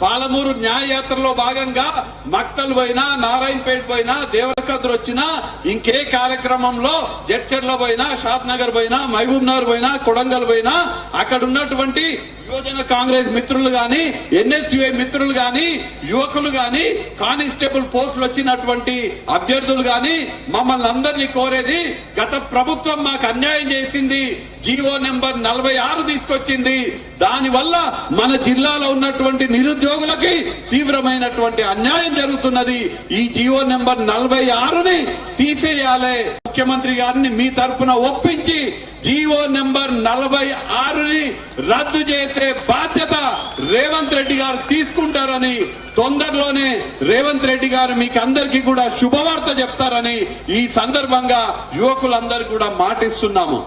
పాలమూరు న్యాయయాత్రలో భాగంగా మక్తల్ పోయినా నారాయణపేట పోయినా దేవరకద్ర వచ్చినా ఇంకే కార్యక్రమంలో జడ్చర్ల పోయినా షాద్ నగర్ పోయినా మహబూబ్ నగర్ పోయినా కొడంగల్ పోయినా అక్కడ ఉన్నటువంటి యువజన కాంగ్రెస్ మిత్రులు గాని ఎన్ఎస్యుఐ మిత్రులు గాని యువకులు గాని కానిస్టేబుల్ పోస్టులు వచ్చినటువంటి అభ్యర్థులు గాని మమ్మల్ని అందరినీ కోరేది గత ప్రభుత్వం మాకు అన్యాయం చేసింది. జీవో నెంబర్ నలభై ఆరు తీసుకొచ్చింది. దాని వల్ల మన జిల్లాలో ఉన్నటువంటి నిరుద్యోగులకి తీవ్రమైనటువంటి అన్యాయం జరుగుతున్నది. ఈ జీవో నెంబర్ నలభై ఆరుని తీసేయాలి. ముఖ్యమంత్రి గారిని మీ తరపున ఒప్పించి జీవో నెంబర్ నలభై ఆరుని రద్దు చేసే బాధ్యత తీసుకుంటారని తొందరలోనే రేవంత్ రెడ్డి గారు మీకు అందరికీ కూడా శుభవార్త చెప్తారని ఈ సందర్భంగా యువకులందరూ కూడా మాటిస్తున్నాము.